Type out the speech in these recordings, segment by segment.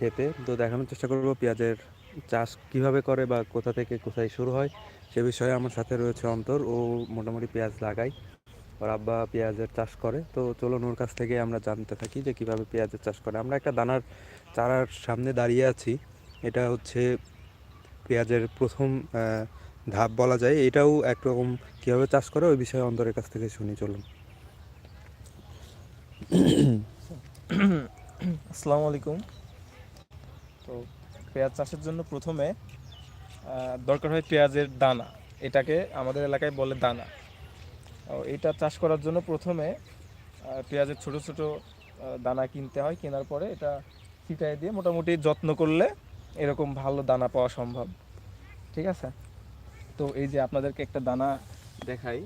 খেতে। তো দেখানোর চেষ্টা করব পেঁয়াজের চাষ কীভাবে করে বা কোথা থেকে কোথায় শুরু হয়, সে বিষয়ে আমার সাথে রয়েছে অন্তর। ও মোটামুটি পেঁয়াজ লাগাই ওর আব্বা পেঁয়াজের চাষ করে। তো চলুন ওর কাছ থেকে আমরা জানতে থাকি যে কীভাবে পেঁয়াজের চাষ করে। আমরা একটা দানার চারার সামনে দাঁড়িয়ে আছি। এটা হচ্ছে পেঁয়াজের প্রথম ধাপ বলা যায়। এটাও একরকম কীভাবে চাষ করে, ওই বিষয়ে অন্তরের কাছ থেকে শুনি, চলুন। আসসালামু আলাইকুম। তো পেঁয়াজ চাষের জন্য প্রথমে দরকার হয় পেঁয়াজের দানা। এটাকে আমাদের এলাকায় বলে দানা। এটা চাষ করার জন্য প্রথমে পেঁয়াজের ছোট ছোট দানা কিনতে হয়। কেনার পরে এটা ছিটাই দিয়ে মোটামুটি যত্ন করলে এরকম ভালো দানা পাওয়া সম্ভব। ঠিক আছে? তো এই যে আপনাদেরকে একটা দানা দেখাই,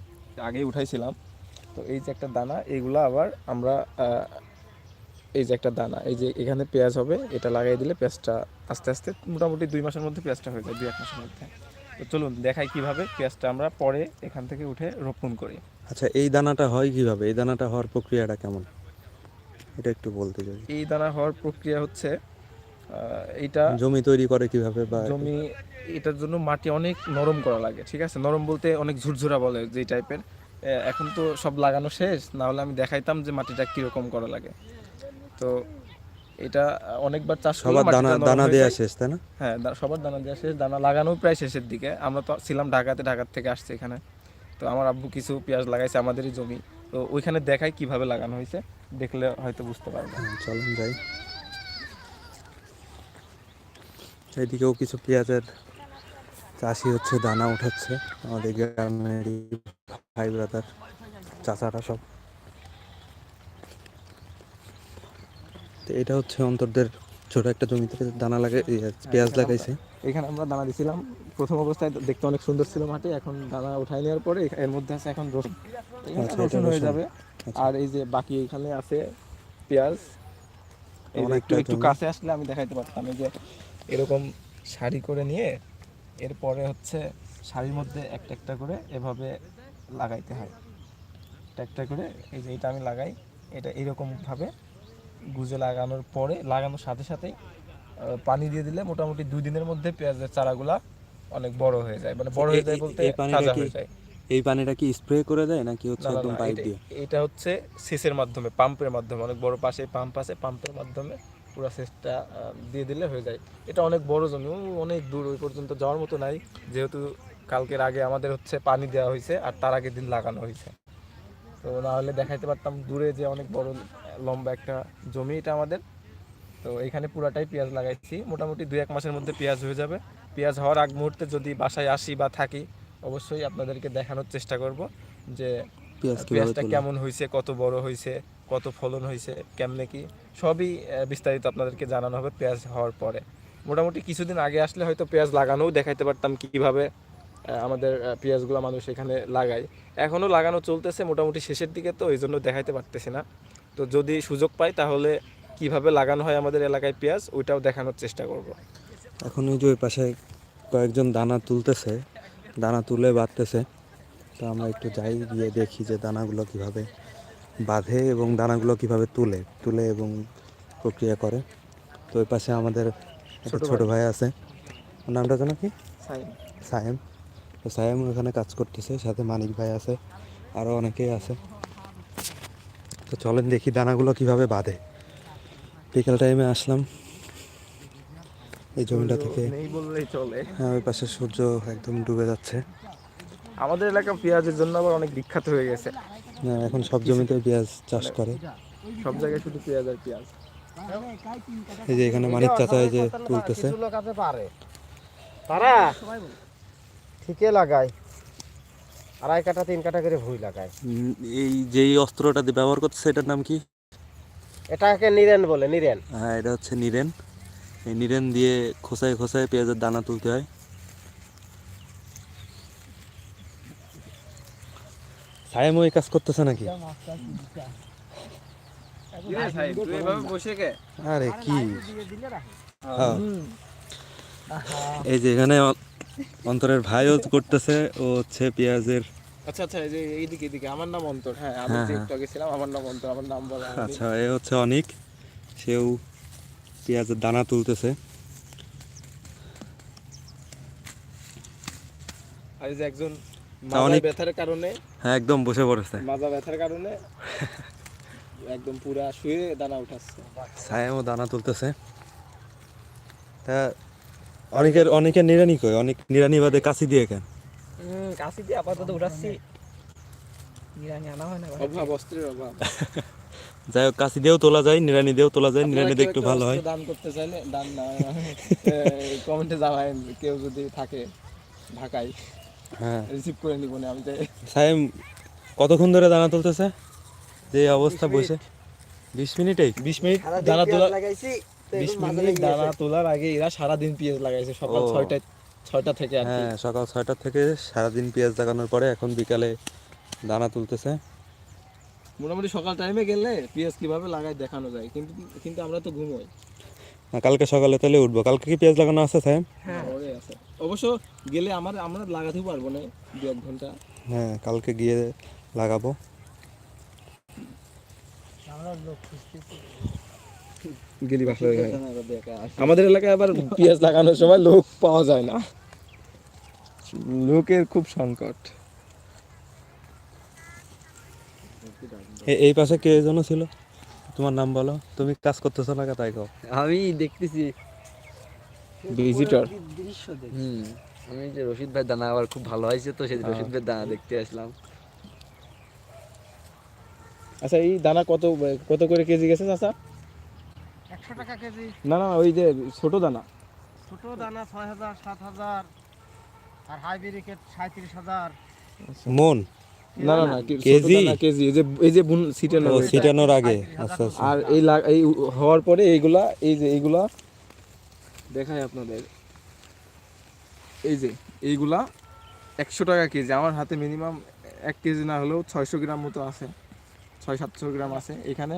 আগেই উঠাইছিলাম। তো এই যে একটা দানা এইগুলো আবার আমরা এই যে একটা দানা এই যে এখানে পেঁয়াজ হবে এটা লাগাই দিলে পেঁয়াজটা আস্তে আস্তে মোটামুটি দুই মাসের মধ্যে পেঁয়াজটা হয়ে যায় দুই এক মাসের মধ্যে। তো চলুন দেখাই কীভাবে পেঁয়াজটা আমরা পরে এখান থেকে উঠে রোপণ করি। আচ্ছা এই দানাটা হয় কীভাবে? এই দানাটা হওয়ার প্রক্রিয়াটা কেমন? এটা একটু বলতে যদি এই দানা হওয়ার প্রক্রিয়া হচ্ছে এইটা জমি তৈরি করে কীভাবে বা জমি এটার জন্য মাটি অনেক নরম করা লাগে ঠিক আছে? নরম বলতে অনেক ঝুরঝুরা বলে যে টাইপের এখন তো সব লাগানো শেষ না হলে আমি দেখাইতাম যে মাটিটা কীরকম করা লাগে। তো এটা অনেকবার চাষ সবার দানা দানা দেওয়া শেষ তাই না? হ্যাঁ সবার দানা দেওয়া শেষ দানা লাগানো প্রায় শেষের দিকে। আমরা তো ছিলাম ঢাকাতে ঢাকার থেকে আসছে এখানে। তো আমার আব্বু কিছু পেঁয়াজ লাগাইছে আমাদেরই জমি। তো ওইখানে দেখাই কীভাবে লাগানো হয়েছে দেখলে হয়তো বুঝতে পারবে চলুন যাই। এদিকেও কিছু পেঁয়াজের চাষি হচ্ছে দানা উঠাচ্ছে। আমাদের গ্রামেরই ভাই ব্রাদার চাচারা সব। তো এটা হচ্ছে অন্তরদের ছোট একটা জমিতে দানা ইয়ে, পেঁয়াজ লাগাইছে। এখানে আমরা দানা দিছিলাম। প্রথম অবস্থায় দেখতে অনেক সুন্দর ছিল মাটি এখন দানা উঠাই নেওয়ার পরে এর মধ্যে আছে এখন রসুন। আচ্ছা, রসুন হয়ে যাবে। আচ্ছা। আর এই যে বাকি এখানে আছে পেঁয়াজ একটু একটু কাছে আসলে আমি দেখাইতে পারতাম এই যে এরকম শাড়ি করে নিয়ে এরপরে হচ্ছে শাড়ির মধ্যে একটা একটা করে এভাবে লাগাইতে হয়। একটা একটা করে এই যে এটা আমি লাগাই এটা এরকম ভাবে গুজে লাগানোর পরে লাগানোর সাথে সাথেই পানি দিয়ে দিলে মোটামুটি দুই দিনের মধ্যে পেঁয়াজের চারাগুলা অনেক বড় হয়ে যায়। মানে বড় হয়ে যায় বলতে তাজা হয়ে যায়। এই পানিটা কি স্প্রে করে দেয় নাকি হচ্ছে একদম পাইপ দিয়ে? এটা হচ্ছে সেচের মাধ্যমে পাম্পের মাধ্যমে অনেক বড় পাশে পাম্প আছে পাম্পের মাধ্যমে পুরো সেচটা দিয়ে দিলে হয়ে যায়। এটা অনেক বড় জমি অনেক দূর ওই পর্যন্ত যাওয়ার মতো নাই। যেহেতু কালকের আগে আমাদের হচ্ছে পানি দেওয়া হয়েছে আর তার আগের দিন লাগানো হয়েছে। তো না হলে দেখাইতে পারতাম দূরে যে অনেক বড় লম্বা একটা জমি এটা আমাদের। তো এখানে পুরাটাই পেঁয়াজ লাগাইছি। মোটামুটি দুই এক মাসের মধ্যে পেঁয়াজ হয়ে যাবে। পেঁয়াজ হওয়ার আগ মুহূর্তে যদি বাসায় আসি বা থাকি অবশ্যই আপনাদেরকে দেখানোর চেষ্টা করব যে পেঁয়াজটা কেমন হয়েছে কত বড় হয়েছে কত ফলন হয়েছে কেমনে কি সবই বিস্তারিত আপনাদেরকে জানানো হবে পেঁয়াজ হওয়ার পরে। মোটামুটি কিছুদিন আগে আসলে হয়তো পেঁয়াজ লাগানোও দেখাইতে পারতাম কীভাবে আমাদের পেঁয়াজগুলো মানুষ এখানে লাগায়। এখনও লাগানো চলতেছে মোটামুটি শেষের দিকে তো এই জন্য দেখাইতে পারতেছি না। তো যদি সুযোগ পাই তাহলে কীভাবে লাগানো হয় আমাদের এলাকায় পেঁয়াজ ওইটাও দেখানোর চেষ্টা করব। এখন ওই যে ওই পাশে কয়েকজন দানা তুলতেছে দানা তুলে বাঁধতেছে তো আমরা একটু যাই গিয়ে দেখি যে দানাগুলো কীভাবে বাঁধে এবং দানাগুলো কীভাবে তুলে তুলে এবং প্রক্রিয়া করে। তো ওই পাশে আমাদের ছোট ছোট ভাই। আছে। ওর নামটা যেন কি? সায়েম তো সায়েম ওখানে কাজ করতেছে সাথে মানিক ভাই আছে আরও অনেকেই আছে। তো চলেন দেখি দানাগুলো কীভাবে বাঁধে। বিকেল টাইমে আসলাম। এই জমিটা থেকে বললেই চলে। হ্যাঁ ওই পাশে সূর্য একদম ডুবে যাচ্ছে। আমাদের এলাকা পেঁয়াজের জন্য আবার অনেক বিখ্যাত হয়ে গেছে। হ্যাঁ, এখন সব জমিতে পেঁয়াজ চাষ করে। সব জায়গায় শুধু পেঁয়াজ আর পেঁয়াজ। এই যে এখানে মানিক চাচা এই যে তুলতেছে। তারা ঠিকই লাগায়। আড়াই কাটা তিন কাটা করে ভুই লাগায়। এই যেই অস্ত্রটা দিয়ে ব্যবহার করতেছে এটার নাম কি? এটাকে নিরেন বলে নিরেন। হ্যাঁ এটা হচ্ছে নিরেন। এই নিরেন দিয়ে খোসায় খোসায় পেঁয়াজের দানা তুলতে হয়। সায়েম ওই কাজ করতেছে নাকি? আরে কি? হ্যাঁ। এই যে এখানে অন্তরের ভাইও করতেছে ও হচ্ছে পেঁয়াজের আচ্ছা আচ্ছা এই যে এইদিকে এইদিকে আমার নাম অন্তর হ্যাঁ আমি হ্যাঁ, যে হ্যাঁ। একটু আগে ছিলাম আমার নাম অন্তর আমার নাম বলা আচ্ছা এ হচ্ছে অনিক সেও পেঁয়াজের দানা তুলতেছে। আর এই যে একজন মাজা ব্যথার কারণে হ্যাঁ একদম বসে পড়েছে। মাজা ব্যথার কারণে একদম পুরা শুয়ে দানা উঠাচ্ছে। সায়ামও দানা তুলতেছে। তা অনেকের অনেকের নিরানি কই অনেক নিরানি বাদে কাশি দিয়ে কেন? হুম কাশি দিয়ে আপাতত উঠাচ্ছি। নিরানি আনা হয় না অভাব অস্ত্রের অভাব। যাই হোক কাশি দিয়েও তোলা যায় নিরানি দিয়েও তোলা যায় নিরানি দিয়ে একটু ভালো হয়। দান করতে চাইলে দান না কমেন্টে জানাবেন কেউ যদি থাকে ঢাকায় হ্যাঁ। রিসিভ করে নিব না আমি চাই সায়েম কতক্ষণ ধরে দানা তুলতেছে? যে অবস্থা বসে। বিশ মিনিটেই? বিশ মিনিট দানা তোলা বিশ মিনিট দানা তোলার আগে এরা সারাদিন পেঁয়াজ লাগাইছে সকাল ও। ছয়টা ছয়টা থেকে হ্যাঁ সকাল ছয়টা থেকে সারাদিন পেঁয়াজ লাগানোর পরে এখন বিকালে দানা তুলতেছে। মোটামুটি সকাল টাইমে গেলে পেঁয়াজ কীভাবে লাগাই দেখানো যায় কিন্তু কিন্তু আমরা তো ঘুমোই। কালকে সকালে তাহলে উঠবো। কালকে কি পেঁয়াজ লাগানো আছে সায়েম ওরে আছে। অবশ্য গেলে আমার আমরা লাগাতে পারব না দু এক ঘণ্টা। হ্যাঁ কালকে গিয়ে লাগাবো। গেলি বাসা আমাদের এলাকায় আবার পেঁয়াজ লাগানোর সময় লোক পাওয়া যায় না। লোকের খুব সংকট। এই পাশে কে যেন ছিল? তোমার নাম বলো। তুমি কাজ করতেছো না কে তাই কও। আমি দেখতেছি। ভিজিটর হুম আমি যে রশিদ ভাই দানা আবার খুব ভালো হয়েছে তো সেই রশিদ ভাই দানা দেখতে আসলাম। আচ্ছা এই দানা কত কত করে কেজি গেছে চাচা? একশো টাকা কেজি। না না ওই যে ছোট দানা। ছোট দানা ছয় হাজার সাত হাজার আর হাইব্রিকেট সাঁত্রিশ হাজার। মন? না না না কেজি? কেজি। এই যে এই যে বুন সিটানো ছিটানোর আগে। আচ্ছা আচ্ছা। আর এই এই হওয়ার পরে এইগুলা এই যে এইগুলা দেখাই আপনাদের। এই যে এইগুলা একশো টাকা কেজি। আমার হাতে মিনিমাম এক কেজি না হলেও ছয়শো গ্রাম মতো আছে। ছয় সাতশো গ্রাম আছে। এখানে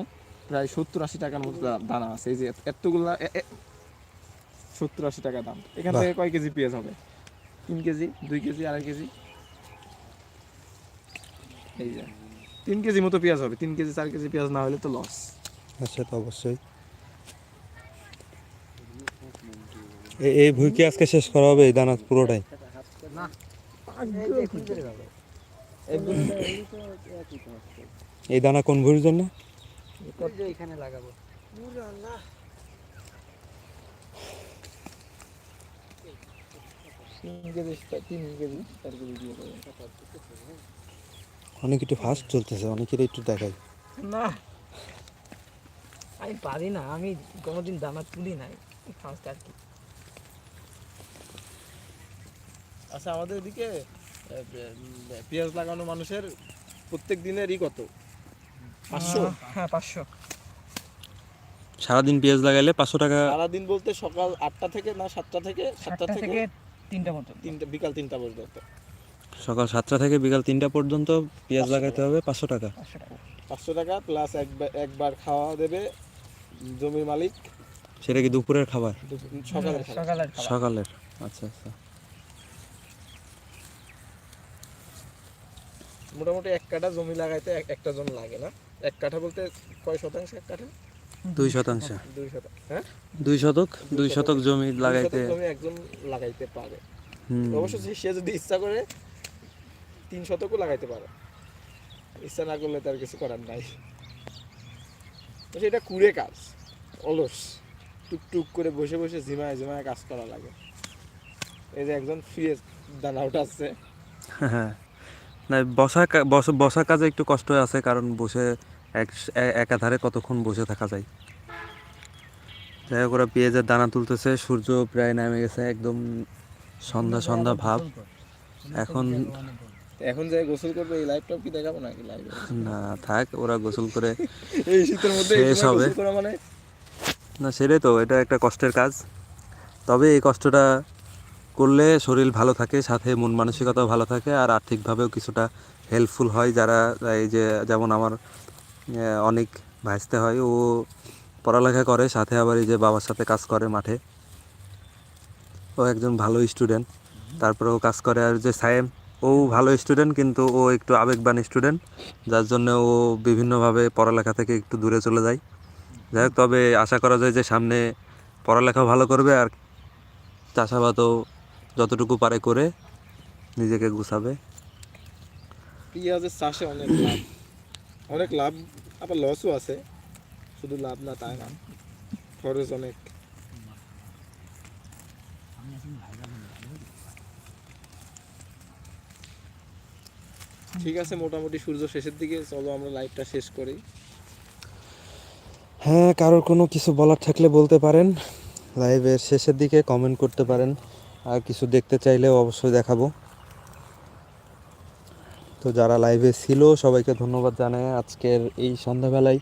প্রায় সত্তর আশি টাকার মতো দানা আছে। এই যে এত- এতগুলা সত্তর আশি টাকা দাম। এখান থেকে কয় কেজি পেঁয়াজ হবে? তিন কেজি দুই কেজি আড়াই কেজি? এই যে। তিন কেজি মতো পেঁয়াজ হবে। তিন কেজি চার কেজি পেঁয়াজ না হলে তো লস আচ্ছা তো অবশ্যই। এই ভুই কি আজকে শেষ করা হবে এই দানা পুরোটাই। এই দানা কোন ভুঁড়ির জন্য? এখানে লাগাবো। অনেক একটু ফাস্ট চলতেছে অনেকের একটু দেখাই। না আমি পারি না আমি কোনোদিন দানা তুলি নাই ফার্স্ট আর কি। আচ্ছা আমাদের এদিকে পেঁয়াজ লাগানো মানুষের প্রত্যেক দিনেরই কত? পাঁচশো? হ্যাঁ পাঁচশো। সারাদিন পেঁয়াজ লাগাইলে পাঁচশো টাকা সারাদিন বলতে সকাল আটটা থেকে না সাতটা থেকে? সাতটা থেকে তিনটা মতো তিনটা বিকাল তিনটা পর্যন্ত। সকাল সাতটা থেকে বিকাল তিনটা পর্যন্ত পেঁয়াজ লাগাইতে হবে পাঁচশো টাকা। পাঁচশো টাকা। প্লাস একবার একবার খাওয়া দেবে জমির মালিক। সেটা কি দুপুরের খাবার? সকালের সকালের সকালের আচ্ছা আচ্ছা। মোটামুটি এক কাঠা জমি লাগাইতে এক- একটা জন লাগে না? এক কাঠা বলতে কয় শতাংশ এক কাঠা? দুই শতাংশ। দুই শতাংশ হ্যাঁ? দুই শতক দুই শতক জমি লাগাইতে জমি একজন লাগাইতে পারে। অবশ্য সে- যদি ইচ্ছা করে তিন শতকও লাগাইতে পারে। ইচ্ছা না করলে তার কিছু করার নাই। সেটা কুড়ে কাজ অলস। টুকটুক করে বসে বসে ঝিমায় ঝিমায় কাজ করা লাগে। এই যে একজন ফ্রিয়ে দানা উঠাচ্ছে হ্যাঁ। না বসা বসা কাজে একটু কষ্ট আছে কারণ বসে এক একাধারে কতক্ষণ বসে থাকা যায়? যাই হোক ওরা পেঁয়াজের দানা তুলতেছে সূর্য প্রায় নেমে গেছে একদম সন্ধ্যা সন্ধ্যা ভাব। এখন এখন যে গোসল করবে এই লাইভটাও কি দেখাবো নাকি লাইভে না থাক ওরা গোসল করে এই শীতের মধ্যে শেষ হবে। মানে? না সেটাই তো এটা একটা কষ্টের কাজ। তবে এই কষ্টটা করলে শরীর ভালো থাকে, সাথে মন মানসিকতাও ভালো থাকে আর আর্থিকভাবেও কিছুটা হেল্পফুল হয়। যারা, এই যে, যেমন আমার অনেক ভাইসতে হয়, ও পড়ালেখা করে, সাথে আবার এই যে বাবার সাথে কাজ করে মাঠে। ও একজন ভালো স্টুডেন্ট তারপরে ও কাজ করে। আর যে সায়েম, ও ভালো স্টুডেন্ট কিন্তু ও একটু আবেগবান স্টুডেন্ট যার জন্য ও বিভিন্নভাবে পড়ালেখা থেকে একটু দূরে চলে যায়। যাই হোক, তবে আশা করা যায় যে সামনে পড়ালেখা ভালো করবে আর চাষাবাদও যতটুকু পারে করে নিজেকে গুছাবে। পেঁয়াজের চাষে অনেক লাভ। অনেক লাভ আবার লসও আছে। শুধু লাভ না তাই না? খরচ অনেক। ঠিক আছে মোটামুটি সূর্য শেষের দিকে। চলো আমরা লাইভটা শেষ করি। হ্যাঁ কারোর কোনো কিছু বলার থাকলে বলতে পারেন। লাইভের শেষের দিকে কমেন্ট করতে পারেন। আর কিছু দেখতে চাইলেও অবশ্যই দেখাবো। তো যারা লাইভে ছিল, সবাইকে ধন্যবাদ জানাই। আজকের এই সন্ধ্যাবেলায়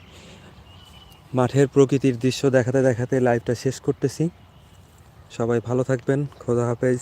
মাঠের প্রকৃতির দৃশ্য দেখাতে দেখাতে লাইভটা শেষ করতেছি। সবাই ভালো থাকবেন। খোদা হাফেজ।